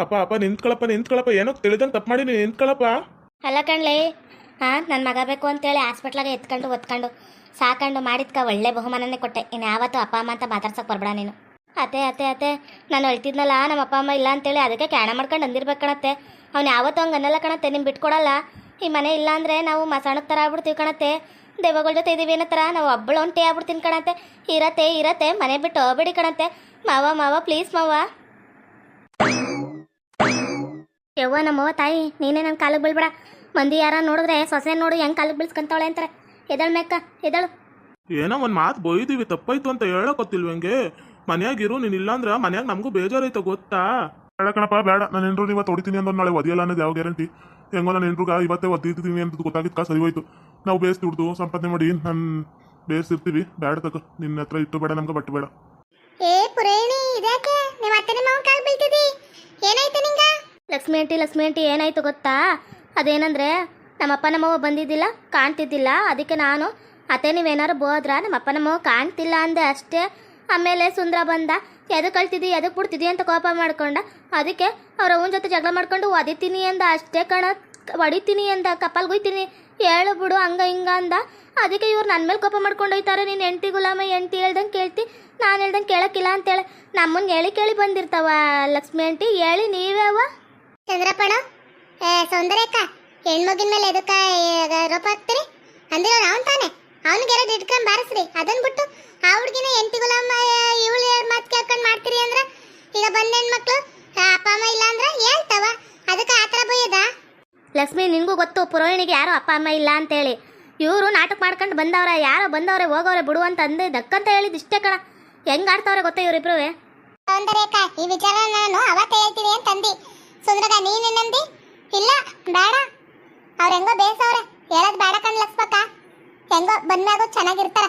ಅಪ್ಪ ಅಪ್ಪ, ನಿಂತ್ಕೊಳಪ್ಪ ನಿಂತ್ಕೊಳಪ್ಪ, ಏನೋ ತಿಳಿದಂಗೆ ತಪ್ಪು ಮಾಡಿ ನೀನು ನಿಂತ್ಕೊಳಪ್ಪ. ಅಲ್ಲ ಕಣ್ಲಿ. ಹಾಂ ನನ್ನ ಮಗ ಬೇಕು ಅಂತೇಳಿ ಹಾಸ್ಪಿಟ್ಲಾಗ ಎತ್ಕೊಂಡು ಒತ್ಕೊಂಡು ಸಾಕೊಂಡು ಮಾಡಿದ್ಕ ಒಳ್ಳೆ ಬಹುಮಾನನೇ ಕೊಟ್ಟೆ. ಇನ್ನು ಯಾವತ್ತೂ ಅಪ್ಪ, ಅಮ್ಮ ಅಂತ ಮಾತಾಡ್ಸಕ್ಕೆ ಬರಬೇಡ ನೀನು. ಅತ್ತೆ ಅತ್ತೆ ಅತ್ತೆ, ನಾನು ಅಳ್ತಿದ್ನಲ್ಲ, ನಮ್ಮ ಅಪ್ಪ, ಅಮ್ಮ ಇಲ್ಲ ಅಂತೇಳಿ ಅದಕ್ಕೆ ಕ್ಯಾಣ ಮಾಡ್ಕೊಂಡು ಅಂದಿರ್ಬೇಕು ಕಣತ್ತೆ. ಅವ್ನು ಯಾವತ್ತೂ ಹಂಗೆ ಅನ್ನಲ್ಲ ಕಣತ್ತೆ ನಿಮ್ಗೆ ಬಿಟ್ಕೊಡಲ್ಲ. ಈ ಮನೆ ಇಲ್ಲ ಅಂದರೆ ನಾವು ಮಸಾಣದ ಥರ ಆಗ್ಬಿಡ್ತೀವಿ ಕಣತ್ತೆ. ದೇವಗಳ ಜೊತೆ ಇದೀವಿ ಅನ್ನೋ ಥರ, ನಾವು ಒಬ್ಬಳು ಒಂಟಿ ಆಗ್ಬಿಡ್ತೀನಿ ಕಣತ್ತೆ. ಇರತ್ತೆ ಇರತ್ತೆ, ಮನೆ ಬಿಟ್ಟು ಹೋಗ್ಬೇಡಿ ಕಣತ್ತೆ. ಮಾವ ಮಾವ, ಪ್ಲೀಸ್ ಮಾವ. ಯವ್ವ ನಮ್ಮವ್ವ ತಾಯಿ ನೀನೇ ನನ್ನ ಕಾಲಿಗೆ ಬೀಳ್ಬೇಡ. ಮಂದಿ ಯಾರ ನೋಡಿದ್ರೆ ಸೊಸೆ ನೋಡು ಹೆಂಗ್ ಕಾಲಿಗೆ ಬೀಳ್ಸ್ಕೊಂತಾವಳೆ ಅಂತಾರೆ. ಎದಳು ಮೆಕ್ಕ ಎದಳು? ಏನೋ ಒಂದು ಮಾತು ಬೈದೀವಿ ತಪ್ಪಾಯ್ತು ಅಂತ ಹೇಳಕೊತ್ತಿಲ್ವಂಗೆ ಮನ್ಯಾಗಿರು ನೀನು ಇಲ್ಲಾಂದ್ರ ಮನ್ಯಾಗ ನಮಗೂ ಬೇಜಾರೈತೆ ಗೊತ್ತಾ? ಬೇಡ ಕಣಪ್ಪ ಬೇಡ. ನಾನು ಎಂಟ್ರು ಇವತ್ತು ಹೊಡಿತೀನಿ ಅಂದ್ರೆ ನಾಳೆ ಒದಿಯಲ್ಲ ಅನ್ನೋದು ಯಾವ ಗ್ಯಾರಂಟಿ? ಹೆಂಗೋ ನಾನು ಎಂಟ್ರುಗ ಇವತ್ತೇ ಒದ್ದಿದ್ದೀನಿ ಅಂತ ಗೊತ್ತಾಗಿದ್ಕ ಸರಿ ಹೋಯ್ತು. ನಾವು ಬೇಸ್ ದುಡ್ದು ಸಂಪಾದನೆ ಮಾಡಿ ನಾನು ಬೇಯಿಸಿರ್ತೀವಿ ಬೇಡ ತಕ ನಿನ್ನ ಹತ್ರ ಇಟ್ಟು ಬೇಡ ನಮ್ಗೆ ಬಟ್ಟು ಬೇಡ. ಏ ಪುರೇಣಿ ಇದ್ಯಾಕೆ? ನಿಮ್ಮ ಅತ್ತೆ ನಿಮ್ಮ ಕಾಲ್ ಕಾಲು ಬೀಳ್ತಿದಿ? ಏನಾಯ್ತು ನಿಂಗ? ಲಕ್ಷ್ಮಿ ಆಂಟಿ ಲಕ್ಷ್ಮಿ ಆಂಟಿ, ಏನಾಯ್ತು ಗೊತ್ತಾ? ಅದೇನಂದ್ರೆ, ನಮ್ಮಪ್ಪ ನಮ್ಮವ್ವ ಬಂದಿದ್ದಿಲ್ಲ, ಕಾಣ್ತಿದ್ದಿಲ್ಲ. ಅದಕ್ಕೆ ನಾನು, ಅತ್ತೆ ನೀವೇನಾರು ಬೋದ್ರ? ನಮ್ಮಪ್ಪ ನಮ್ಮವ್ವ ಕಾಣ್ತಿಲ್ಲ ಅಂದೆ ಅಷ್ಟೇ. ಆಮೇಲೆ ಸುಂದ್ರ ಬಂದ ಎದಕ್ಕೆ ಕಳ್ತಿದ್ದಿ ಎದಕ್ಕೆ ಬಿಡ್ತಿದ್ದಿ ಅಂತ ಕೋಪ ಮಾಡ್ಕೊಂಡ. ಅದಕ್ಕೆ ಅವ್ರ ಅವನ ಜೊತೆ ಜಗಳ ಮಾಡ್ಕೊಂಡು ಒದಿತೀನಿ ಅಂದ ಅಷ್ಟೇ ಕಣ. ಒಡಿತೀನಿ ಅಂದ ಕಪ್ಪಲ್ ಗುಯ್ತೀನಿ. ಹೇಳು ಬಿಡು, ಹಂಗ ಹಿಂಗ ಅಂದ. ಅದಕ್ಕೆ ಇವ್ರು ನನ್ನ ಮೇಲೆ ಕೋಪ ಮಾಡ್ಕೊಂಡು ಹೋಯ್ತಾರೆ. ನೀನು ಎಂಟಿ ಗುಲಾಮ ಎಂಟಿ ಹೇಳ್ದಂಗೆ ಕೇಳ್ತಿ. ನಾನು ಹೇಳ್ದಂಗೆ ಕೇಳಕ್ಕಿಲ್ಲ ಅಂತೇಳಿ. ನಮ್ಮನ್ನ ಹೇಳಿ ಕೇಳಿ ಬಂದಿರ್ತಾವ ಲಕ್ಷ್ಮಿ ಆಂಟಿ. ಹೇಳಿ ನೀವ್ಯಾವ ಚಂದ್ರಪ್ಪಣ? ಏ ಸೌಂದರ್ಯಕ್ಕ ಹೆಣ್ಮಗಿನ ಮೇಲೆ ಎದಕ್ಕ ರೋಪ ಹಾಕ್ತೀರಿ? ಅಂದ್ರೆ ಅವನ್ ತಾನೆ? ಅವನಿಗೆ ಎರಡು ಇಟ್ಕೊಂಡ್ ಬಾರಿಸ್ರಿ. ಅದನ್ ಬಿಟ್ಟು ಆ ಹುಡುಗಿನ ಎಂಟಿ ಗುಲಾಮ ಇವಳು ಮಾತು ಕೇಳ್ಕೊಂಡ್ ಮಾಡ್ತೀರಿ ಅಂದ್ರ? ಈಗ ಬಂದ ಹೆಣ್ಮಕ್ಳು ಆ, ಅಪ್ಪ ಅಮ್ಮ ಇಲ್ಲ ಅಂದ್ರ ಹೇಳ್ತಾವ. ಅದಕ್ಕೆ ಆತರ ಬೈಯದ? ಲಕ್ಷ್ಮಿ ನಿನಗೂ ಗೊತ್ತು ಪುರೋಹಿಣಿಗೆ ಯಾರೋ ಅಪ್ಪ ಅಮ್ಮ ಇಲ್ಲ ಅಂತೇಳಿ. ಇವರು ನಾಟಕ ಮಾಡ್ಕೊಂಡು ಬಂದವ್ರ ಯಾರೋ ಬಂದವ್ರೆ ಹೋಗವ್ರೆ ಬಿಡು ಅಂತ ಅಂದೆ ದಕ್ಕಂತ ಹೇಳಿದ್ ಇಷ್ಟೇ ಕಣ. ಹೆಂಗ್ ಆಡ್ತಾವ್ರೆ ಗೊತ್ತಾ ಇವ್ರಿಬ್ರು ಸೌಂದರ್ಯಕ್ಕ ಈ ವಿಚಾರ ನಾನು ಅವತ್ತೇ ಹೇಳ್ತೀನಿ ಅಂತ ಅಂದಿ. ಸುಂದ್ರಗ ನೀನೇನಂದಿ ಇಲ್ಲ ಬೇಡ. ಅವ್ರ ಹೆಂಗೋ ಬೇಸವ್ರೆ. ಹೇಳದ್ ಬೇಡ ಕಣ್ ಲಕ್ಷ್ಮಕ್ಕ. ಹೆಂಗೋ ಬಂದ್ಮ್ಯಾಗೋ ಚೆನ್ನಾಗಿರ್ತಾರ.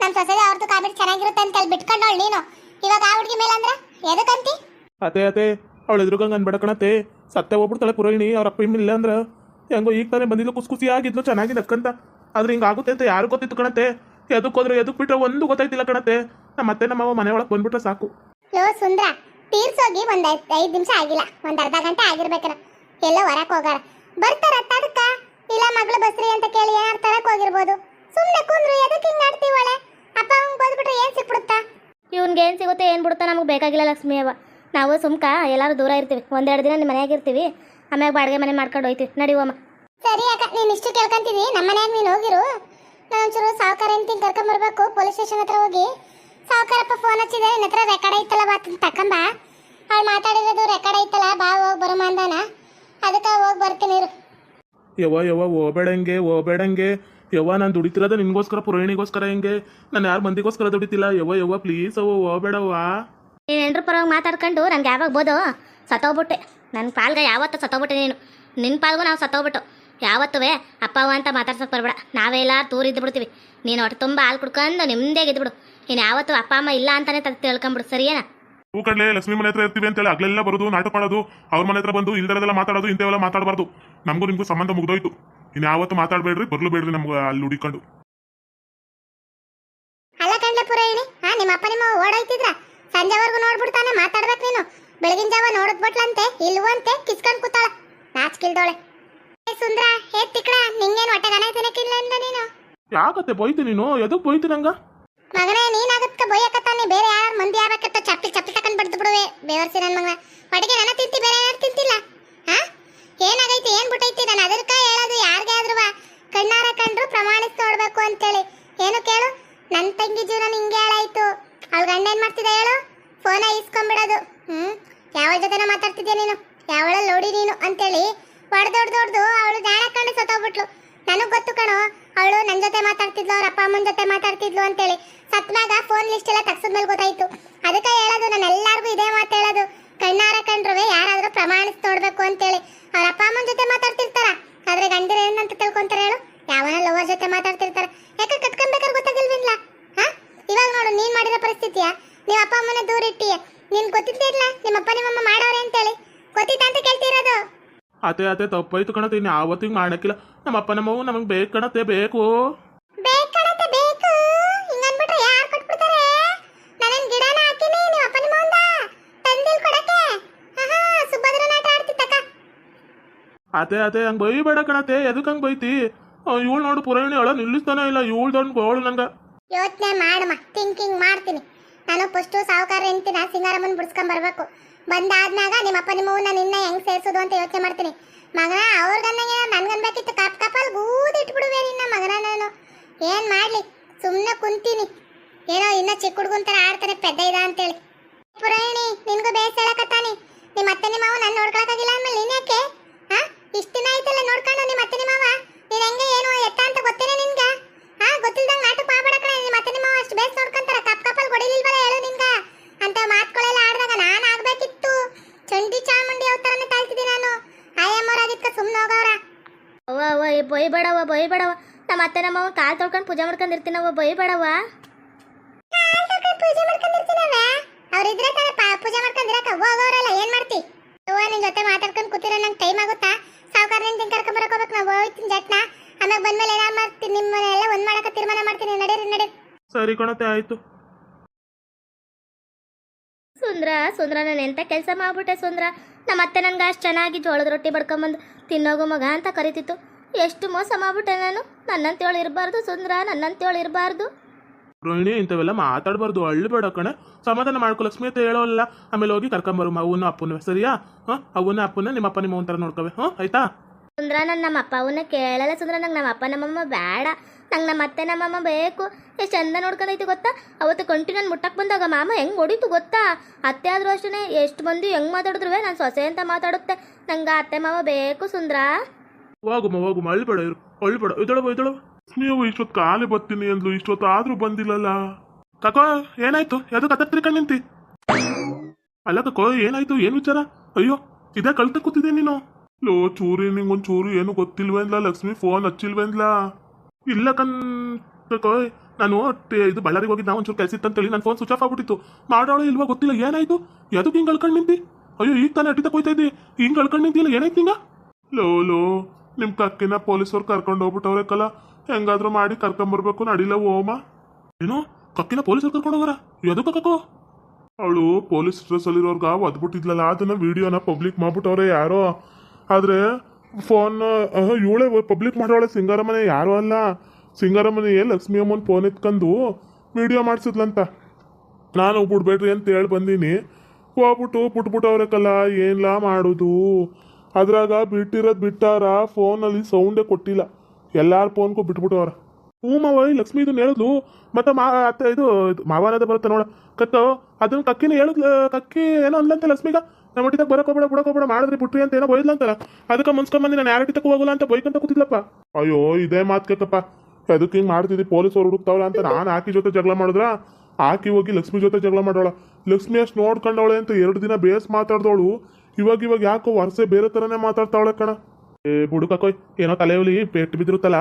ನಮ್ ಸೊಸೆಗೆ ಅವ್ರದ್ದು ಕಾಮಿಡಿ ಚೆನ್ನಾಗಿರುತ್ತೆ ಅಂತ ಹೇಳಿ ಬಿಟ್ಕೊಂಡವಳು ನೀನು. ಇವಾಗ ಆ ಹುಡುಗಿ ಮೇಲೆ ಅಂದ್ರೆ ಎದಕ್ಕಂತಿ ಅತೆ? ಅತೆ ಅವಳು ಎದುರುಗಂಗೆ ಅನ್ಬೇಡ ಕಣತೆ ಸತ್ತೆ ಹೋಗ್ಬಿಡ್ತಾಳೆ ಪುರೋಹಿಣಿ ಅವ್ರ ಅಪ್ಪ ಇಲ್ಲ ಅಂದ್ರೆ. ಹೆಂಗೋ ಈಗ ತಾನೇ ಬಂದಿದ್ದು ಕುಸ್ ಕುಸಿ ಆಗಿದ್ಲು ಚೆನ್ನಾಗಿ ನಕ್ಕಂತ ಆದ್ರೆ ಹಿಂಗಾಗುತ್ತೆ ಅಂತ ಯಾರು ಗೊತ್ತಿತ್ತು ಕಣತೆ ಎದಕ್ಕೋದ್ರೆ ಎದಕ್ಕೆ ಬಿಟ್ರೆ ಒಂದು ಗೊತ್ತಾಯ್ತಿಲ್ಲ ಕಣತೆ ನಮ್ಮ ಅತ್ತೆ ನಮ್ಮ ಮನೆ ಒಳಗೆ ಬಂದ್ಬಿಟ್ರೆ ಸಾಕು. ಸುಂದ್ರ ತೀರ್ಸೋಗಿ ಒಂದ್ ಐದ್ ನಿಮಿಷ ಆಗಿಲ್ಲ. ಒಂದ್ ಅರ್ಧ ಗಂಟೆ ಆಗಿರ್ಬೇಕಾರ ಎಲ್ಲ ಹೊರಕ್ ಹೋಗಾರ. ಬರ್ತಾರ ತಡ್ಕ ಇಲ್ಲ ಮಗಳು ಬಸ್ರಿ ಅಂತ ಕೇಳಿ ಏನಾರು ತರಕ್ ಹೋಗಿರ್ಬೋದು. ಸುಮ್ನೆ ಕುಂದ್ರು ಎದಕ್ಕೆ ಹಿಂಗ್ ಆಡ್ತೀವಳೆ? ಅಪ್ಪ ಅವ್ನ್ ಬಂದ್ಬಿಟ್ರೆ ಏನ್ ಸಿಕ್ಬಿಡುತ್ತಾ? ಇವ್ನಿಗೆ ಏನ್ ಸಿಗುತ್ತೆ ಏನ್ ಬಿಡುತ್ತಾ ನಮಗೆ ಬೇಕಾಗಿಲ್ಲ ಲಕ್ಷ್ಮಿ ಅವ. ನಾವು ಸುಮ್ಕ ಎಲ್ಲರೂ ದೂರ ಇರ್ತೀವಿ. ಒಂದೆರಡು ದಿನ ನಿಮ್ಮ ಮನೆಯಾಗ ಇರ್ತೀವಿ ಆಮ್ಯಾಗ ಬಾಡಿಗೆ ಮನೆ ಮಾಡ್ಕೊಂಡು ಹೋಯ್ತೀವಿ ನಡಿವಮ್ಮ ಸರಿ ಅಕ್ಕ ನೀನ್ ಇಷ್ಟು ಕೇಳ್ಕೊಂತೀವಿ ನಮ್ಮ ಮನೆಯಾಗ ನೀನು ಹೋಗಿರು. ನಾನು ಒಂಚೂರು ಸಾವುಕಾರ ಅಂತ ಕರ್ಕೊಂಡ್ ಬರ್ಬೇಕು. ಪೊಲೀಸ್ ಸ್ಟೇಷನ್ ಹತ್ರ ಹೋಗಿ. ಸಾವುಕಾರಪ್ಪ ಫೋನ್ ಹಚ್ಚಿದೆ. ನಿನ್ನ ಹತ್ರ ರೆಕಾರ್ಡ್ ಐತಲ್ಲ ಬಾ ತಕಂಬ. ಅವ್ಳು ಮಾತಾಡಿರೋದು ರೆಕಾರ್ಡ್ ಐತಲ್ಲ ಬಾ ಹೋಗಿ ಬರೋ ಅಂದಾನ ಅದಕ್ಕೆ ಹೋಗಿ ಬರ್ತೀನಿ ಇರು. ಯವ್ವ ಯವ್ವ ಓಬೇಡಂಗೆ ಓಬೇಡಂಗೆ. ಯವ್ವ ನಾನು ದುಡಿತಿರೋದು ನಿನ್ಗೋಸ್ಕರ ಪುರೋಹಿಣಿಗೋಸ್ಕರ ಹೆಂಗೆ? ನಾನು ಯಾರು ಮಂದಿಗೋಸ್ಕರ ದುಡಿತಿಲ್ಲ. ಯವ್ವ ಯವ್ವ ಪ್ಲೀಸ್ ಅವ್ವ ಓಬೇಡವ್ವ. ನೀನೇನ್ರ ಪರವಾಗಿ ಮಾತಾಡ್ಕೊಂಡು ನನಗೆ ಯಾವಾಗ ಬೋದು ಸತ್ತೋಗ್ಬಿಟ್ಟೆ. ನನ್ನ ಪಾಲ್ಗ ಯಾವತ್ತ ಸತ್ತೋಗ್ಬಿಟ್ಟೆ ನೀನು. ನಿನ್ನ ಪಾಲ್ಗೂ ನಾವು ಸತ್ತೋಗ್ಬಿಟ್ಟು. ಯಾವತ್ತೂ ಅಪ್ಪ ಅವ್ವ ಅಂತ ಮಾತಾಡ್ಸಕ್ ಬರಬೇಡ. ನಾವೆಲ್ಲ ದೂರ ಇದ್ದು ಬಿಡ್ತೀವಿ ನೀನು ಹೊಟ್ಟೆ ತುಂಬ ಹಾಲು ಕುಡ್ಕೊಂಡು ನಿಮ್ಮದೇ ಇದ್ಬಿಡು. ನೀನು ಯಾವತ್ತು ಅಪ್ಪ ಅಮ್ಮ ಇಲ್ಲ ಅಂತಾನೆ ತಿಳ್ಕೊಂಬಿಡು ಸರಿಯೇನಾ? ಹೂ ಕಡ್ಲೆ ಲಕ್ಷ್ಮಿ ಮನೆ ಹತ್ರ ಇರ್ತೀವಿ ಅಂತೇಳಿ ಅಗ್ಲೆಲ್ಲ ಬರೋದು ನಾಟಕ ಮಾಡೋದು ಅವ್ರ ಮನೆ ಹತ್ರ ಬಂದು ಇಲ್ದರದೆಲ್ಲ ಮಾತಾಡೋದು ಇಂಥವೆಲ್ಲ ಮಾತಾಡಬಾರ್ದು. ನಮಗೂ ನಿಮಗೂ ಸಂಬಂಧ ಮುಗ್ದೋಯ್ತು. ಇನ್ನು ಯಾವತ್ತು ಮಾತಾಡಬೇಡ್ರಿ ಬರ್ಲು ಬೇಡ್ರಿ ನಮ್ಗೆ ಅಲ್ಲಿ ಹುಡಿಕೊಂಡು. ಅಲ್ಲ ಪುರ ಹೇಳಿ ಹಾ ನಿಮ್ಮ ಅಪ್ಪ ನಿಮ್ಮ ಓಡೋಯ್ತಿದ್ರ? ಸಂಜೆವರೆಗೂ ನೋಡ್ಬಿಡ್ತಾನೆ ಮಾತಾಡ್ಬೇಕು ನೀನು. ಬೆಳಗಿನ ಜಾವ ಬಿಟ್ಲಂತೆ ಇಲ್ವಂತೆ ಕಿಸ್ಕೊಂಡ್ ಕೂತಾಳ. ನಾಚ್ಕಿಲ್ದೋಳೆ. ಏ ಸುಂದ್ರ ಹೇ ತಿಕ್ಳ ನಿಂಗೇನು ಹೊಟ್ಟೆ ಗಣ ತಿನ್ನಕ್ಕಿಲ್ಲ ಅಂದ ನೀನು? ಯಾಕತ್ತೆ ಬೈತಿ ನೀನು? ಎದಕ್ ಬೈತಿ ನಂಗ? ಮಗನೇ ನೀನಾಗತ್ಕ ಬೈಯಕತ್ತಾನೆ ಬೇರೆ ಯಾರು ಮಂದಿ ಆಗ್ಬೇಕತ್ತ ಚಪ್ಪಿ ಚಪ್ಪಿ ತಕೊಂಡ್ ಬಡ್ದು ಬಿಡುವೆ. ಬೇವರ್ಸಿ ನನ್ ಮಗ ಹೊಡೆಗೆ ನನ್ನ ತಿಂತಿ ಬೇರೆ ಯಾರು ತಿಂತಿಲ್ಲ? ಹಾ? ಏನಾಗೈತಿ ಏನ್ ಬಿಟ್ಟೈತಿ ನಾನು ಅದಕ್ಕ ಹೇಳೋದು ಯಾರಿಗೆ ಆದ್ರೂ ಕಣ್ಣಾರ ಕಂಡ್ರು ಪ್ರಮಾಣಿಸಿ ನೋಡ್ಬೇಕು ಅಂತೇಳಿ. ಏನು ಕೇಳು? ನನ್ನ ತಂಗಿ ಜೀವನ ಹಿಂಗೆ ಹೇಳಾಯ್ತು. ಅವ್ಳ ಗಂಡ ಏನ್ ಮಾಡ್ತಿದ್ದ ಹೇಳು? ಫೋನ ಇಸ್ಕೊಂಡ್ಬಿಡೋದು ಹ್ಮ್? ಯಾವ ಜೊತೆನ ಮಾತಾಡ್ತಿದ್ಯಾ ನೀನು? ಯಾವಳ ಲೋಡಿ ನೀನು ಅಂತೇಳಿ ಹೊಡೆದೊಡ್ದು ಹೊಡೆದು ಅವಳು ಜಾಣ ಕಣ್ಣು ಸತ್ತೋಗ್ಬಿಟ್ಲು. ನನಗೆ ಗೊತ್ತು ಕಣೋ, ಅವಳು ನನ್ನ ಜೊತೆ ಮಾತಾಡ್ತಿದ್ಲು, ಅವ್ರ ಅಪ್ಪ ಅಮ್ಮನ ಜೊತೆ ಮಾತಾಡ್ತಿದ್ಲು ಅಂತೇಳಿ. ಸತ್ಮ್ಯಾಗ ಫೋನ್ ಲಿಸ್ಟ್ ಎಲ್ಲ ತಗ್ಸಿದ್ಮೇಲೆ ಗೊತ್ತಾಯ್ತು. ಅದಕ್ಕೆ ಹೇಳೋದು, ನಾನು ಎಲ್ಲಾರ್ಗು ಇದೇ ಮಾತು ಹೇಳೋದು. ಕಣ್ಣಾರ ಕಂಡ್ರುವೆ ಯಾರಾದರೂ ಪ್ರಮಾಣಿಸ್ ನೋಡ್ಬೇಕು ಅಂತೇಳಿ. ಅವ್ರ ಅಪ್ಪ ಅಮ್ಮನ ಜೊತೆ ಮಾತಾಡ್ತಿರ್ತಾರ, ಆದ್ರೆ ಗಂಡಿರ ಏನಂತ ತಿಳ್ಕೊಂತಾರೆ ಹೇಳು? ಯಾವನ ಲವರ್ ಜೊತೆ ಮಾತಾಡ್ತಿರ್ತಾರ. ಯಾಕೆ ಕಟ್ಕೊಂಡ್ಬೇಕಾದ್ರೆ ಗೊತ್ತಾಗಿಲ್ವಿಲ್ಲ ಹಾ? ಇವಾಗ ನೋಡು, ನೀನ್ ಮಾಡಿರೋ ಪರಿಸ್ಥಿತಿಯ? ನೀವ್ ಅಪ್ಪ ಅಮ್ಮನ ದೂರ ಇಟ್ಟಿಯ ನೀನ್ ಗೊತ್ತಿದ್ದಿಲ್ಲ ನಿಮ್ಮ ಅಪ್ಪ ನಿಮ್ಮಮ್ಮ ಮಾಡೋರೆ ಅಂತೇಳಿ. ಗೊತ್ತಿತ್ತ ಅಂತ ಕೇಳ್ತಿರೋದು? ಅತೆ ಅದೇ ತಪ್ಪಾಯ್ತು ಕಣತ್ತೆ ಇನ್ನು ಯಾವತ್ತಿಗೆ ಮಾಡಕ್ಕಿಲ್ಲ ನಮ್ಮ ಅಪ್ಪ ನಮ್ಮವು ನಮಗೆ ಬೇಕು ಕಣತ್ತೆ ಬೇಕು. ಅದೇ ಅದೇ ಹಂಗೆ ಬೈಬೇಡ ಕಣತ್ತೆ ಎದಕ್ಕೆ ಹಂಗ್ ಬೈತಿ? ಇವಳು ನೋಡು ಪುರಾಣಿ ಅಳ ನಿಲ್ಲಿಸ್ತಾನೆ ಇಲ್ಲ ಇವಳು ದೊಡ್ಡ ಗೋಳು ನಂಗೆ. ಯೋಚನೆ ಮಾಡಮ್ಮ ಥಿಂಕಿಂಗ್ ಮಾಡ್ತೀನಿ. ನಾನು ಫಸ್ಟು ಸಾವುಕಾರ ಹೆಂಡ್ತಿನ ಸಿಂಗಾರಮ್ಮನ ಬಿಡ್ಸ್ಕೊಂಡ್ ಬರ್ಬೇಕು. ಬಂದಾದ್ಮ್ಯಾಗ ನಿಮ್ಮಪ್ಪ ನಿಮ್ಮವ್ವನ ನಿನ್ನ ಹೆಂಗ್ ಸೇರ್ಸೋದು ಅಂತ ಯೋಚನೆ ಮಾಡ್ತೀನಿ. ಮಗನ ಅವ್ರಿಗನ್ನಂಗೆ ನನ್ಗನ್ಬೇಕಿತ್ತು ಕಪ್ ಕಪ್ಪಲ್ ಗೂದಿಟ್ಬಿಡುವೆ ನಿನ್ನ ಮಗನ ನಾನು. ಏನ್ ಮಾಡ್ಲಿ? ಸುಮ್ಮನೆ ಕುಂತೀನಿ. ಏನೋ ಇನ್ನ ಚಿಕ್ಕ ಹುಡುಗನ್ ತರ ಆಡ್ತಾನೆ, ಪೆದ್ದ ಇದ ಅಂತೇಳಿ. ಪುರಾಣಿ ನಿನ್ಗೂ ಬೇಸ್ ಹೇಳಕತ್ತಾನಿ. ನಿಮ್ಮ ಅತ್ತೆ ನಿಮ್ಮವ ನನ್ನ ನೋಡ್ಕೊಳಕಾಗಿಲ್ಲ ಅಂದ್ಮೇಲೆ ನೀನ್ ಯಾಕೆ? ಇಷ್ಟ ದಿನ ಆಯ್ತಲ್ಲ ನೋಡ್ಕೊಂಡು ನಿಮ್ಮ ಅತ್ತೆ ನಿಮ್ಮವ ನೀನ್ ಹೆಂಗೆ, ಏನೋ ಎತ್ತ ಅಂತ ಗೊತ್ತೇನೆ ನಿನ್ಗ ಹಾ ಗೊತ್ತಿಲ್ದಂಗ ನಾಟಕ ಮಾಡ್ಬೇಡ ಕಣೆ ನಿಮ್ಮ ಅತ್ತೆ ನಿಮ್ಮವ ಅಷ್ಟು ಬೇಸ್ ನೋಡ್ಕೊಂತಾರ ಕಪ್ ಕಪ್ಪಲ್ ಹೊಡಿಲಿಲ್ವಲ್ಲ ಹೇಳು ನಿನ್ಗ ಅಂತ ಮಾತುಗಳೆಲ್ಲ ಆಡಿದಾಗ ನಾನ್ ಆಗ್ಬೇಕಿತ್ತು ಚಂಡಿ ಚಾಮುಂಡಿ ಅವತಾರನೇ ತಾಳ್ತಿದ್ದೆ ನಾನು ಆಯಮ್ಮವ್ರಾಗಿದ್ಕ ಸುಮ್ಮನೆ ಹೋಗವ್ರ ಅವ್ವ ಅವ್ವ ಏ ಬೈಬೇಡವ ಬೈಬೇಡವ ನಮ್ಮ ಅತ್ತೆ ನಮ್ಮವ ಕಾಲು ತೊಳ್ಕೊಂಡು ಪೂಜೆ ಕಾಲ್ ಬೈಬೇಡವ ಪೂಜೆ ಮಾಡ್ಕೊಂಡಿರ್ತೀನವ ಅವ್ರಿದ್ರೆ ಪೂಜೆ ಮಾಡ್ಕೊಂಡಿರಕ ಹೋಗೋರಲ್ಲ ಏನ್ ಮಾಡ್ತಿ? ಅವ್ವ ನಿನ್ ಜೊತೆ ಮಾತಾಡ್ಕೊಂಡು ಕೂತಿರೋ ನಂಗೆ ಟೈಮ್ ಆಗುತ್ತಾ? ಸಾವುಕಾರ ನಿನ್ ಕರ್ಕೊಂಡ್ ಬರಕ್ ಹೋಗ್ಬೇಕು ನಾವು ಹೋಗ್ತೀನಿ ಜಟ್ನ? ಆಮೇಲೆ ಬಂದ್ಮೇಲೆ ಏನ ಮಾಡ್ತೀನಿ ನಿಮ್ಮನ್ನೆಲ್ಲ ಒಂದ್ ಮಾಡಕ ತೀರ್ಮಾನ ಮಾಡ್ತೀನಿ ನಡೀರಿ ನಡೀರಿ. ಸರಿ ಕಣತೆ ಆಯ್ತು. ಸುಂದ್ರ ಸುಂದ್ರ ನಾನು ಎಂತ ಕೆಲಸ ಮಾಡ್ಬಿಟ್ಟೆ ಸುಂದ್ರ? ನಮ್ಮ ಅತ್ತೆ ನನ್ಗೆ ಅಷ್ಟು ಚೆನ್ನಾಗಿ ಜೋಳದ ರೊಟ್ಟಿ ಬಡ್ಕೊಂಬಂದು ತಿನ್ನೋಗು ಮಗ ಅಂತ ಕರಿತಿತ್ತು. ಎಷ್ಟು ಮೋಸ ಮಾಡ್ಬಿಟ್ಟೆ ನಾನು? ನನ್ನಂತೇಳಿ ಇರಬಾರ್ದು ಸುಂದ್ರ ನನ್ನಂತೇಳಿ ಇರಬಾರ್ದು. ರೋಹಿಣಿ ಇಂಥವೆಲ್ಲ ಮಾತಾಡಬಾರ್ದು. ಅಳ್ಬೇಡ ಕಣೆ. ಸಮಾಧಾನ ಮಾಡ್ಕೊ ಲಕ್ಷ್ಮಿ ಅಂತ ಹೇಳೋಲ್ಲ ಆಮೇಲೆ ಹೋಗಿ ಕರ್ಕೊಂಬರು ಅವನ ಅಪ್ಪನ. ಸರಿಯಾ? ಹಾಂ? ಅವನ ಅಪ್ಪನ ನಿಮ್ಮ ಅಪ್ಪ ನಿಮ್ಮ ಒಂಥರ ನೋಡ್ಕವೆ ಹಾಂ? ಆಯ್ತಾ? ಸುಂದ್ರ ನಾನು ನಮ್ಮ ಅಪ್ಪ ಅವನ್ನ ಕೇಳಲ್ಲ ಸುಂದ್ರ. ನಂಗೆ ನಮ್ಮ ಅಪ್ಪ ನಮ್ಮಮ್ಮ ಬೇಡ. ನಂಗೆ ನಮ್ಮ ಅತ್ತೆ ನಮ್ಮಮ್ಮ ಬೇಕು. ಎಷ್ಟು ಚಂದ ನೋಡ್ಕೊಂಡೈತಿ ಗೊತ್ತಾ? ಅವತ್ತು ಕಂಟಿ ನಾನು ಮುಟ್ಟಕ್ಕೆ ಬಂದಾಗ ಮಾಮ ಹೆಂಗೆ ಹೊಡಿತು ಗೊತ್ತಾ? ಅತ್ತೆ ಆದರೂ ಅಷ್ಟೇ ಎಷ್ಟು ಮಂದಿ ಹೆಂಗೆ ಮಾತಾಡಿದ್ರು ನಾನು ಸೊಸೆ ಅಂತ ಮಾತಾಡುತ್ತೆ. ನಂಗೆ ಅತ್ತೆ ಮಾವ ಬೇಕು ಸುಂದ್ರ. ಹೋಗುಮ್ಮ ಹೋಗುಮ್ಮ ಅಳ್ಬೇಡ ಇರು ಅಳ್ಬೇಡ. ಇದಳವ ಇದಳವ ನೀವು ಇಷ್ಟೊತ್ತು ಕಾಲೇ ಬರ್ತೀನಿ ಅಂದ್ಲು ಇಷ್ಟೊತ್ತು ಆದ್ರೂ ಬಂದಿಲ್ಲಲ್ಲ. ಕಕೋ ಏನಾಯ್ತು? ಯಾವ್ದು ಕತ್ತರಿಕಂಡು ನಿಂತಿ? ಅಲ್ಲ ಕಕೋ ಏನಾಯ್ತು? ಏನು ವಿಚಾರ? ಅಯ್ಯೋ ಇದೇ ಕಳ್ತ ಕೂತಿದ್ದೆ ನೀನು. ಲೋ ಚೂರಿ ನಿಂಗೊಂದು ಚೂರು ಏನು ಗೊತ್ತಿಲ್ವೇನ್ಲ ಲಕ್ಷ್ಮಿ ಫೋನ್ ಹಚ್ಚಿಲ್ವೇನ್ಲ ಇಲ್ಲ ಕನ್ ಕಕೋ ನಾನು ಇದು ಬಳ್ಳಾರಿಗೆ ಹೋಗಿದ್ದ ನಾವು ಒಂಚೂರು ಕೆಲಸ ಇತ್ತಂತೇಳಿ ನನ್ನ ಫೋನ್ ಸ್ವಿಚ್ ಆಫ್ ಆಗ್ಬಿಟ್ಟಿತ್ತು. ಮಾಡೋಳು ಇಲ್ವಾ ಗೊತ್ತಿಲ್ಲ ಏನಾಯ್ತು? ಯಾವ್ದಕ್ಕೆ ಹಿಂಗೆ ಅಳ್ಕೊಂಡು ನಿಂತಿ? ಅಯ್ಯೋ ಈಗ ತಾನೇ ಅಡ್ಡಿತ ಕೊಯ್ತಾ ಇದ್ದಿ? ಹಿಂಗೆ ಅಳ್ಕೊಂಡು ನಿಂತಿಲ್ಲ ಏನಾಯ್ತು ಹಿಂಗ ಲೋ ಲೋ ನಿಮ್ ಕಕ್ಕಿನ ಪೊಲೀಸರು ಕರ್ಕೊಂಡು ಹೋಗ್ಬಿಟ್ಟವ್ರೆ ಕಲ. ಹೆಂಗಾದ್ರೂ ಮಾಡಿ ಕರ್ಕೊಂಬರ್ಬೇಕು, ನಡಿಲ ಓಮ? ಏನು? ಕಕ್ಕಿನ ಪೊಲೀಸರು ಕರ್ಕೊಂಡು ಹೋಗರ ಯಾವುದು ಕಕ್ಕೋ? ಅವಳು ಪೊಲೀಸ್ ಡ್ರೆಸ್ ಅಲ್ಲಿರೋರ್ಗ ಒದ್ಬಿಟ್ಟಿದ್ಲಲ್ಲ, ಅದನ್ನ ವಿಡಿಯೋನ ಪಬ್ಲಿಕ್ ಮಾಡ್ಬಿಟ್ಟವ್ರೆ ಯಾರೋ. ಆದ್ರೆ ಫೋನ್ ಇವಳೆ ಪಬ್ಲಿಕ್ ಮಾಡೋಳೆ, ಸಿಂಗಾರಮ್ಮನೆ ಯಾರೋ ಅಲ್ಲ. ಸಿಂಗಾರಮ್ಮನೆ ಲಕ್ಷ್ಮಿ ಅಮ್ಮನ ಫೋನ್ ಎತ್ಕೊಂಡು ವಿಡಿಯೋ ಮಾಡಿಸಿದ್ಲಂತ. ನಾನು ಬಿಡ್ಬೇಡ್ರಿ ಅಂತ ಹೇಳಿ ಬಂದೀನಿ. ಹೋಗ್ಬಿಟ್ಟು ಬಿಟ್ಬಿಟ್ಟವ್ರೆ ಕಲ್ಲ ಏನ್ಲ ಮಾಡೋದು? ಅದ್ರಾಗ ಬಿಟ್ಟಿರೋದು ಬಿಟ್ಟಾರ, ಫೋನಲ್ಲಿ ಸೌಂಡೇ ಕೊಟ್ಟಿಲ್ಲ. ಎಲ್ಲಾರ ಫೋನ್ಗೂ ಬಿಟ್ಬಿಟ್ಟವ್ರ. ಹ್ಞೂ ಮಾವ ಲಕ್ಷ್ಮಿ ಇದನ್ನ ಹೇಳಿದ್ಲು? ಮತ್ತೆ ಮಾ, ಅತ್ತೆ, ಇದು ಇದು ಬರುತ್ತೆ ನೋಡ. ಕಕ್ಕ ಅದನ್ನ ಕಕ್ಕಿನ ಹೇಳಿದ್ಲು, ಕಕ್ಕಿ ಏನೋ ಅಂದ್ಲಂತೆ ಲಕ್ಷ್ಮಿಗ? ನಮ್ಮ ಹೊಟ್ಟಿದಾಗ ಬರಕ್ ಹೋಗ್ಬೇಡ ಮಾಡಿದ್ರೆ ಬಿಟ್ರಿ ಅಂತ ಏನೋ ಬೈದ್ಲಂತಲ್ಲ. ಅದಕ್ಕೆ ಮುನ್ಸ್ಕೊಂಬಂದು ನಾನು ಯಾರ ತಕ್ಕ ಹೋಗಲ್ಲ ಅಂತ ಬೈಕಂತ ಕೂತಿದ್ಲಪ್ಪ. ಅಯ್ಯೋ, ಇದೇ ಮಾತು ಕೇಕಪ್ಪ. ಅದಕ್ಕೆ ಹಿಂಗೆ ಮಾಡ್ತಿದ್ದಿ ಪೊಲೀಸರು ಹುಡುಕ್ತಾವ್ರ ಅಂತ ನಾನು ಆಕಿ ಜೊತೆ ಜಗಳ ಮಾಡಿದ್ರ? ಆಕಿ ಹೋಗಿ ಲಕ್ಷ್ಮಿ ಜೊತೆ ಜಗಳ ಮಾಡೋಳ ಲಕ್ಷ್ಮಿ ಅಷ್ಟು ನೋಡ್ಕೊಂಡವಳೆ ಅಂತ ಎರಡು ದಿನ ಬೇಸ್ ಮಾತಾಡ್ದವಳು. ಇವಾಗ ಇವಾಗ ಯಾಕೋ ವರ್ಷೆ ಬೇರೆ ಥರನೇ ಮಾತಾಡ್ತಾವಳೆ ಕಣ. ಏ ಬುಡುಕಕೋಯ್ ಏನೋ ತಲೆಯಲ್ಲಿ ಪೆಟ್ಟು ಬಿದ್ದಿರುತ್ತಲ್ಲ?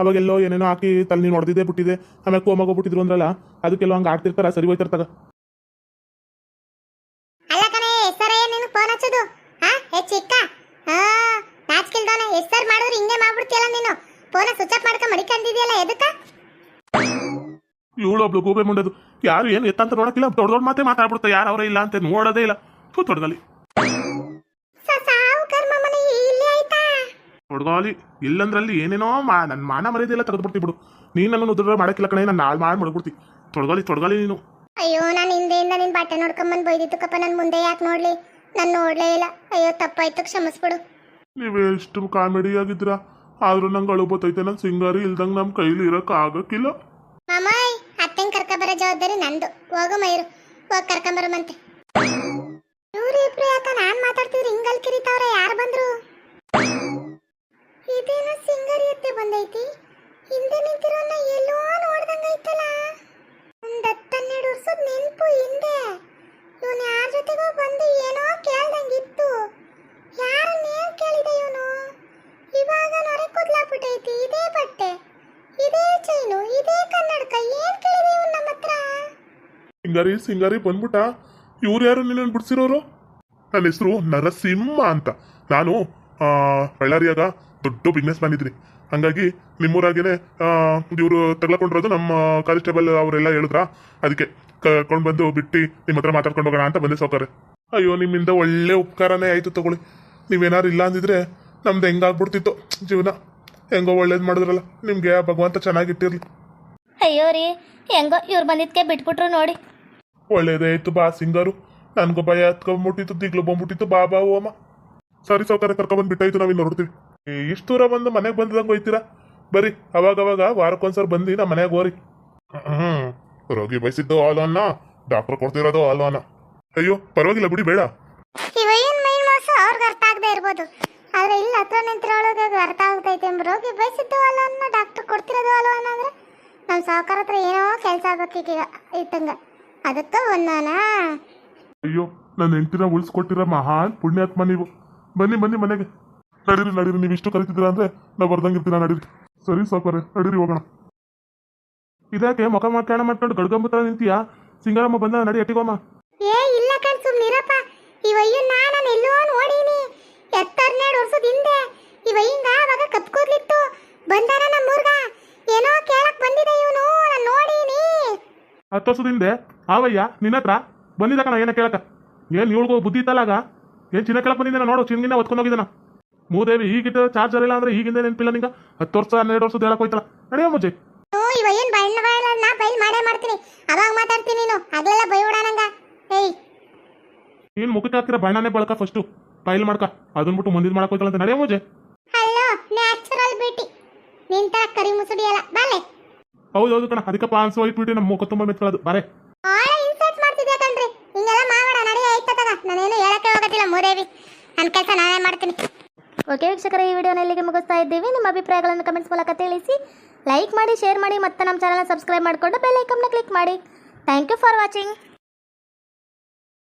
ಅವಾಗೆಲ್ಲೋ ಏನೇನೋ ಹಾಕಿ ತಲೆ ನೀನು ಹೊಡೆದಿದ್ದೆ ಬಿಟ್ಟಿದೆ ಆಮೇಲೆ ಕೋಮಾಗೋಗ್ಬಿಟ್ಟಿದ್ರು ಅಂದ್ರಲ್ಲ, ಅದಕ್ಕೆಲ್ಲೋ ಹಂಗೆ ಆಡ್ತಿರ್ತಾರ, ಸರಿ ಹೋಯ್ತಿರ್ತಾಗ ನಾಚ್ಕಿಲ್ದವನ ಹೆಸರು ಮಾಡಿದ್ರೆ ಹಿಂಗೆ ಮಾಡ್ಬಿಡ್ತೀಯಲ್ಲ ನೀನು? ಫೋನ ಸ್ವಿಚ್ ಆಫ್ ಮಾಡ್ಕೊಂಡು ಮಡಿಕೊಂಡಿದ್ಯಲ್ಲ, ಎದಕ್ಕ? ಇವಳು ಒಬ್ಳು ಗೂಬೆ ಮುಂಡದು. ಯಾರು ಏನು ಎತ್ತಂತ ನೋಡಕ್ಕಿಲ್ಲ. ದೊಡ್ಡ ದೊಡ್ಡ ಮಾತೇ ಮಾತಾಡ್ಬಿಡ್ತಾ ಯಾರು ಅವರೇ ಇಲ್ಲ ಅಂತ ನೋಡೋದೇ ಇಲ್ಲ. ಇಲ್ಲಿ ಆಯ್ತಾ? ತೊಡ್ಗಾಲಿ ಇಲ್ಲಂದ್ರಲ್ಲಿ ಏನೇನೋ ಮಾ ನನ್ನ ಮಾನ ಮರ್ಯಾದೆಲ್ಲ ತೆಗೆದ್ಬಿಡ್ತಿ ಬಿಡು. ನೀನು ನನ್ನ ಉದ್ರ ಮಾಡಕ್ಕಿಲ್ಲ ಕಣೆ ನಾನು ನಾಳೆ ಮಾಡಿ ಮಾಡ್ಬಿಡ್ತಿ. ತೊಡ್ಗಾಲಿ ತೊಡ್ಗಾಲಿ ನೀನು. ಅಯ್ಯೋ ನಾನು ಹಿಂದೆಯಿಂದ ನಿನ್ ಬಟ್ಟೆ ನೋಡ್ಕೊಂಬಂದು ಬೈದಿತ್ತು ಕಪ್ಪ ನನ್ ಮುಂದೆ ಯಾಕೆ ನೋಡ್ಲಿ? ನಾನು ನೋಡ್ಲೇ ಇಲ್ಲ. ಅಯ್ಯೋ ತಪ್ಪಾಯ್ತು ಕ್ಷಮಿಸ್ಬಿಡು. ನೀವು ಎಷ್ಟು ಕಾಮಿಡಿ ಆಗಿದ್ರ ಆದ್ರೂ ನಂಗೆ ಅಳು ಬತ್ತೈತೆ ನನ್ನ ಸಿಂಗಾರಿ ಇಲ್ದಂಗೆ ನಮ್ಮ ಕೈಲಿ ಇರಕ್ ಆಗಕ್ಕಿಲ್ಲ. ಕರ್ಕೊಂಬರೋ ಜವಾಬ್ದಾರಿ ನಂದು. ಹೋಗು ಮೈರು ಹೋಗ್ ಕರ್ಕೊಂಬರಮಂತೆ ಇವ್ರಿಬ್ರು ಯಾಕ ನಾನ್ ಮಾತಾಡ್ತಿದ್ರೆ ಹಿಂಗಲ್ ಕಿರಿತಾವ್ರೆ? ಯಾರು ಬಂದ್ರು? ಇದೇನೋ ಸಿಂಗರಿ ಎತ್ತೆ ಬಂದೈತಿ ಹಿಂದೆ ನಿಂತಿರೋನ್ನ ಎಲ್ಲೋ ನೋಡ್ದಂಗೈತಲ್ಲ ಒಂದ್ ಹತ್ತನ್ನೆರಡು ವರ್ಷದ ನೆನ್ಪು ಹಿಂದೆ ಇವನ್ ಯಾರ ಜೊತೆಗೋ ಬಂದು ಏನೋ ಕೇಳ್ದಂಗಿತ್ತು ಯಾರನ್ನ ಏನ್ ಕೇಳಿದ ಇವನು ಇವಾಗ ನೊರೆ ಕುದ್ಲಾಕ್ಬಿಟ್ಟೈತಿ ಇದೇ ಬಟ್ಟೆ ಇದೇ ಚೈನು ಇದೇ ಕನ್ನಡಕ ಏನ್ ಕೇಳಿದೆ ಇವನ್ ನಮ್ಮ ಹತ್ರ ಸಿಂಗಾರಿ ಸಿಂಗಾರಿ ಬಂದ್ಬಿಟ್ಟ. ಇವ್ರು ಯಾರು ನಿನ್ನ ಬಿಡ್ಸಿರೋರು? ನನ್ನ ಹೆಸರು ನರಸಿಂಹ ಅಂತ. ನಾನು ಬಳ್ಳಾರಿಯಾಗ ದೊಡ್ಡ ಬಿಸ್ನೆಸ್ ಮ್ಯಾನ್ ಇದ್ದೀನಿ. ಹಂಗಾಗಿ ನಿಮ್ಮೂರಾಗೇನೆ ಇವರು ತಗ್ಲಾಕೊಂಡಿರೋದು ನಮ್ಮ ಕಾನ್ಸ್ಟೇಬಲ್ ಅವರೆಲ್ಲ ಹೇಳಿದ್ರ? ಅದಕ್ಕೆ ಕರ್ಕೊಂಡು ಬಂದು ಬಿಟ್ಟು ನಿಮ್ಮ ಹತ್ರ ಮಾತಾಡ್ಕೊಂಡು ಹೋಗೋಣ ಅಂತ ಬಂದೆ ಸೌಕರ್ಯ ಅಯ್ಯೋ, ನಿಮ್ಮಿಂದ ಒಳ್ಳೆ ಉಪಕಾರನೇ ಆಯಿತು ತಗೊಳ್ಳಿ. ನೀವೇನಾರು ಇಲ್ಲ ಅಂದಿದ್ರೆ ನಮ್ದು ಹೆಂಗಾಗ್ಬಿಡ್ತಿತ್ತು ಜೀವನ. ಹೆಂಗೋ ಒಳ್ಳೇದು ಮಾಡಿದ್ರಲ್ಲ. ನಿಮಗೆ ಭಗವಂತ ಚೆನ್ನಾಗಿಟ್ಟಿರ್ಲಿ ಅಯ್ಯೋ ರೀ, ಹೆಂಗೋ ಇವ್ರು ಬಂದಿದ್ಕೆ ಬಿಟ್ಬಿಟ್ರು ನೋಡಿ. ಒಳ್ಳೇದೇ ಆಯ್ತು ಬಾ ಸಿಂಗರು. ನನ್ಗೂ ಭಯ ಹತ್ಕೊಂಡ್ಬಿಟ್ಟಿತ್ತು ದಿಗ್ಲು ಬಂದ್ಬಿಟ್ಟಿತ್ತು ಬಾ ಬಾ ಓಮ. ಸರಿ ಸೌಕರ್ಯ ಕರ್ಕೊಂಡ್ಬಂದು ಬಿಟ್ಟಾಯ್ತು ನಾವಿಲ್ಲಿ ನೋಡ್ತೀವಿ ಇಷ್ಟು ದೂರ ಬಂದು ಮನೆಗೆ ಬಂದಂಗೆ ಹೋಯ್ತೀರಾ? ಬರಿ ಅವಾಗ ಅವಾಗ ವಾರಕ್ಕೊಂದ್ಸರಿ ಬಂದು ನಮ್ಮ ಮನೆಗೆ ಹೋರಿ. ಹ್ಮ್, ರೋಗಿ ಬಯಸಿದ್ದು ಹಾಲು ಅನ್ನ ಡಾಕ್ಟರ್ ಕೊಡ್ತಿರೋದು ಹಾಲು ಅನ್ನ ಅಯ್ಯೋ, ಪರವಾಗಿಲ್ಲ ಬಿಡಿ, ಬೇಡ. ಅರ್ಥ ಆದ್ರೆ ಹತ್ರ ಅರ್ಥ ಆಗ್ತೈತೆ. ಬಯಸಿದ್ದು ಅನ್ನೋ ಡಾಕ್ಟರ್ ಕೊಡ್ತಿರೋದು ಅಲ್ಲ ಅಂದ್ರೆ ನಮ್ಮ ಸಾವುಕಾರ ಹತ್ರ ಏನೋ ಕೆಲಸ ಆಗ್ಬೇಕೀಗ ಇತ್ತಂಗ. ಅದಕ್ಕೆ ಒಂದಾನ ಅಯ್ಯೋ ನನ್ನ ಹೆಂಡತಿನ ಉಳಿಸ್ಕೊಟ್ಟಿರೋ ಮಹಾನ್ ಪುಣ್ಯಾತ್ಮ ನೀವು. ಬನ್ನಿ ಬನ್ನಿ ಮನೆಗೆ. ನಡೀರಿ ನಡೀರಿ, ನೀವು ಇಷ್ಟು ಕರಿತಿದ್ದೀರಾ ಅಂದ್ರೆ ನಾವು ಬರ್ದಂಗಿರ್ತೀರ, ನಡೀರಿ. ಸರಿ ಸಾಕೋರೆ ನಡೀರಿ, ಹೋಗೋಣ. ಇದಾಕೆ ಮುಖ ಮಾತಾಡ ಮಾಡ್ಕೊಂಡು ಗಡ್ಗಂಬುತ್ತ ನಿಂತೀಯಾ? ಸಿಂಗಾರಮ್ಮ ಬಂದ ನಡಿ ಎಟ್ಟಿಗೋಮ್ಮ ಏ ಇಲ್ಲ ಕಣ್ ಸುಮ್ನಿರಪ್ಪ ಇವಯ್ಯನ್ನ ನಾನು ಎಲ್ಲೋ ನೋಡೀನಿ ಎತ್ತರ್ನೆರಡು ವರ್ಷದ ಹಿಂದೆ ಇವಯ್ಯಂಗ ಅವಾಗ ಕಪ್ ಕೂದ್ಲಿತ್ತು ಬಂದಾರ ನಮ್ಮೂರ್ಗ ಏನೋ ಕೇಳಕ್ ಬಂದಿದೆ ಇವನು ನಾನು ನೋಡೀನಿ ಹತ್ತು ವರ್ಷದಿಂದ ಆವಯ್ಯ ನಿನ್ನ ಹತ್ರ ಬಂದಿದ್ದ ಕಣ ಏನ ಕೇಳಕ? ಏನ್ ಇವಳಿಗೂ ಬುದ್ಧಿ ಇತ್ತಲ್ಲಾಗ ಏನ್ ಚಿನ್ನ ಕೇಳಕ್ ಬಂದಿದ್ದಾನ ನೋಡು ಒತ್ಕೊಂಡು ಹೋಗಿದ್ದಾನ. ಮೂದೇವಿ ಈಗಿದ್ದ ಚಾರ್ಜರ್ ಇಲ್ಲ ಅಂದ್ರೆ ಈಗಿಂದ ನೆನಪಿಲ್ಲ ನಿಂಗ? ಹತ್ತು ವರ್ಷ ಹನ್ನೆರಡು ವರ್ಷದ ಹೇಳಕ್ ಹೋಯ್ತಲ್ಲ. ನಡೆಯೋ ಮುಜ್ಜೆ ಇವ ನಾ ಬೈಲ್ ಮಾಡೇ ಮಾಡ್ತೀನಿ. ಅವಾಗ ಮಾತಾಡ್ತೀನಿ ನೀನು. ನಂಗ? ಏಯ್. ನೀನ್ ಮುಖಕ್ಕೆ ಹಾಕಿರೋ ಬಣ್ಣನೆ ಬಳಕ ಫಸ್ಟು ಫೈಲ್ ಮಾಡ್ಕ. ಅದನ್ನ ಬಿಟ್ಟು ಮುಂದಿದ್ ಮಾಡಕ್ ಹೋಯ್ತಲ್ಲ ಅಂತ. ನಡೆಯೋ ಮುಜ್ಜೆ ಹಲೋ ನ್ಯಾಚುರಲ್ ಬ್ಯೂಟಿ ನಿಂತ ಕರಿ ಮುಸುಡಿ ಅಲ್ಲ ಬಾಲೆ. ಹೌದು ಹೌದು ಕಣ ಅದಕ್ಕೆ ಪಾನ್ಸ್ ಹೋಯ್ಟ್ಬಿಟ್ಟು ನಮ್ಮ ಮುಖ ತುಂಬ ಮೆತ್ಕೊಳ್ಳೋದು ಬಾರೆ. ಆಳ ಇನ್ಸರ್ಟ್ ಮಾಡ್ತಿದ್ಯಾ ಕಣ್ರಿ? ಹಿಂಗೆಲ್ಲ ಮಾವಡ ನಡಿ ಆಯ್ತದ ನಾನೇನು ಹೇಳಕ್ಕೆ ಹೋಗೋದಿಲ್ಲ ಮೂದೇವಿ. ನನ್ನ ಕೆಲಸ ನಾನೇ ಮಾಡ್ತೀನಿ. ಓಕೆ ವೀಕ್ಷಕರೇ ಈ ವಿಡಿಯೋನ ಇಲ್ಲಿಗೆ ಮುಗಿಸ್ತಾ ಇದ್ದೀವಿ. ನಿಮ್ಮ ಅಭಿಪ್ರಾಯಗಳನ್ನು ಕಮೆಂಟ್ಸ್ ಮೂಲಕ ತಿಳಿಸಿ. ಲೈಕ್ ಮಾಡಿ ಶೇರ್ ಮಾಡಿ ಮತ್ತೆ ನಮ್ಮ ಚಾನಲ್ನ ಸಬ್ಸ್ಕ್ರೈಬ್ ಮಾಡಿಕೊಂಡು ಬೆಲ್ ಐಕಮ್ನ ಕ್ಲಿಕ್ ಮಾಡಿ. Thank you for watching